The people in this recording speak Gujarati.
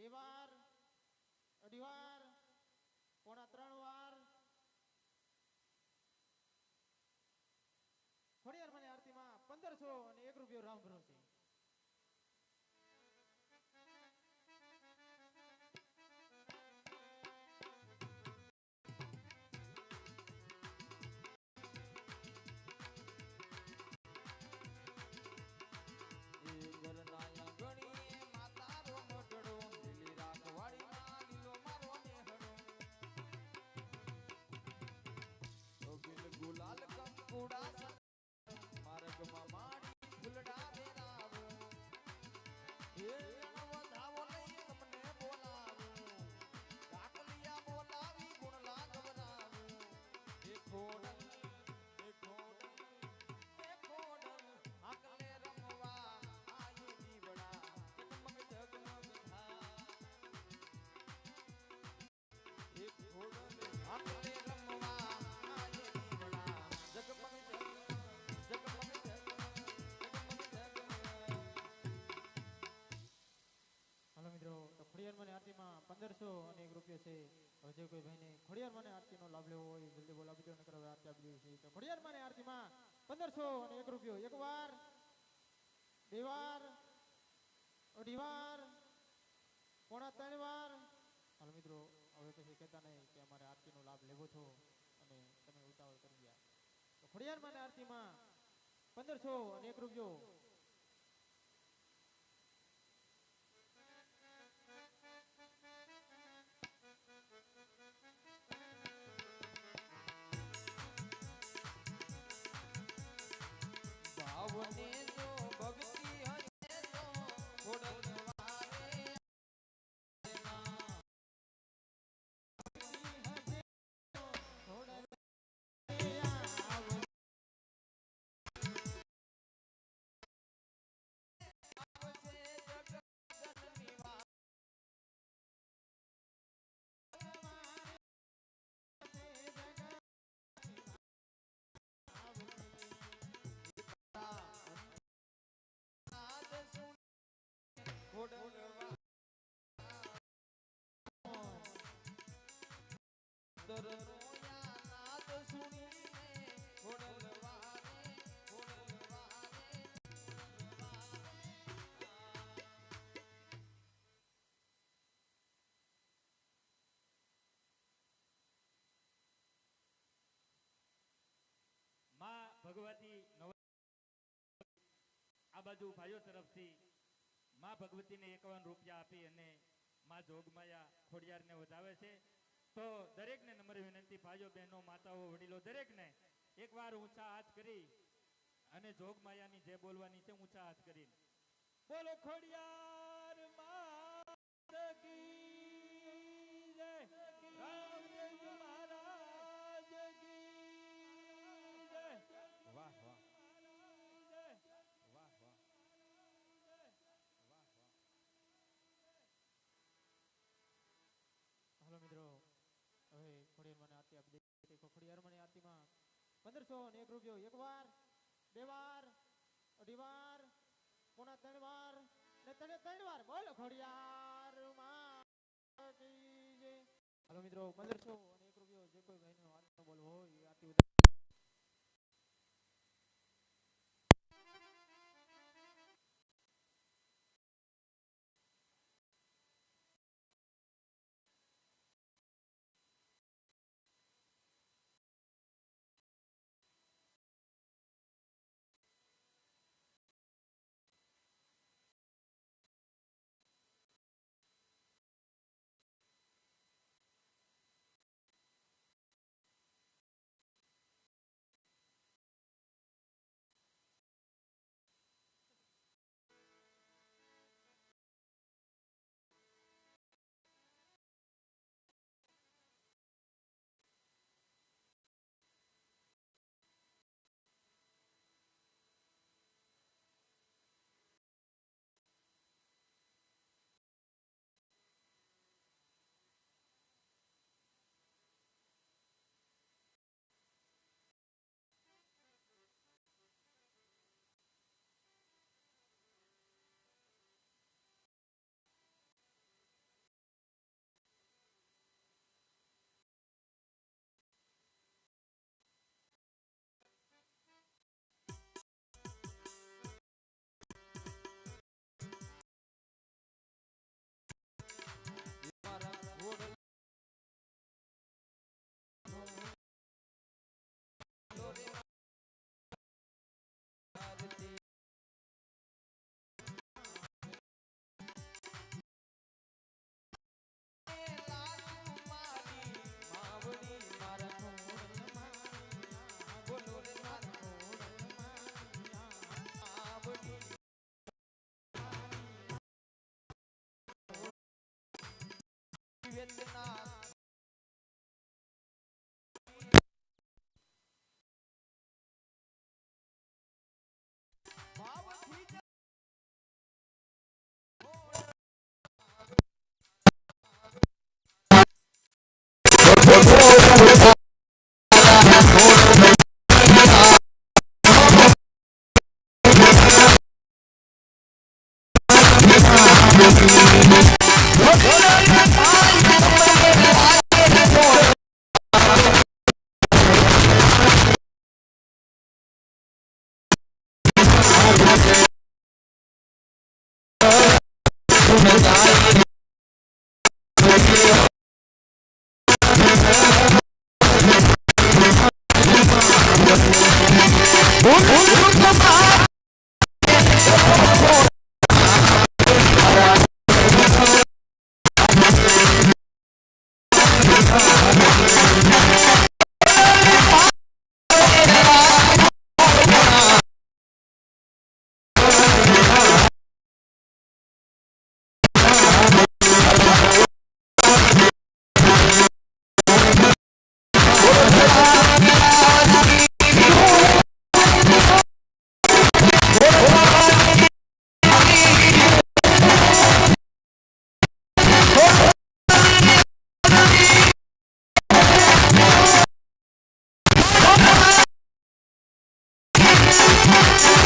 બે વાર અઢી વાર પોણા ત્રણ વાર ખોડિયાર મને આરતીમાં પંદરસો અને એક રૂપિયો રામ ભરો પંદરસો અને એક રૂપિયો છે. હવે જે કોઈ ભાઈને ખોડિયાર મને આરતીનો લાભ લેવો હોય જલ્દી બોલાવી દો, નકર આરતી આપી દેવી છે. તો ખોડિયાર મને આરતીમાં પંદરસો અને એક રૂપિયો. એક વાર, બે વાર, અઢી વાર, પોણા ત્રણ વાર. હાલ મિત્રો, હવે પછી કહેતા નહીં કે અમારે આરતીનો લાભ લેવો છો અને તમે ઉતાવળ કરી ગયા. તો ખોડિયાર મને આરતીમાં પંદરસો અને એક રૂપિયો. জীবনে ભગવતી નવ આ બાજુ ભાઈઓ તરફથી માં ભગવતીને એકાવન રૂપિયા આપી અને માં જોગમાયા ખોડિયારને વધાવે છે. તો દરેકને નમ્ર વિનંતી, ભાઈઓ, બહેનો, માતાઓ, વડીલો, દરેકને એકવાર ઊંચા હાથ કરી અને જોગમાયાની જે બોલવાની છે ઊંચા હાથ કરીને બોલો, ખોડિયાર માત કી જય રામદેવ મહારાજ કી જય વાહ વાહ વાહ વાહ હાલો મિત્રો હવે ખોડિયાર મને આરતી આપી દે તો ખોડિયાર મને આરતીમાં પંદરસો ને એક રૂપિયો, એક વાર, બે વાર, અઢી વાર, પોણા ત્રણ વાર, ને તને ત્રણ વાર બોલો માં હાલો મિત્રો, પંદરસો અને એક રૂપિયો, જે કોઈ ભાઈનો આરતીનો બોલ હોય વેદના Let's! comentário. Thank you.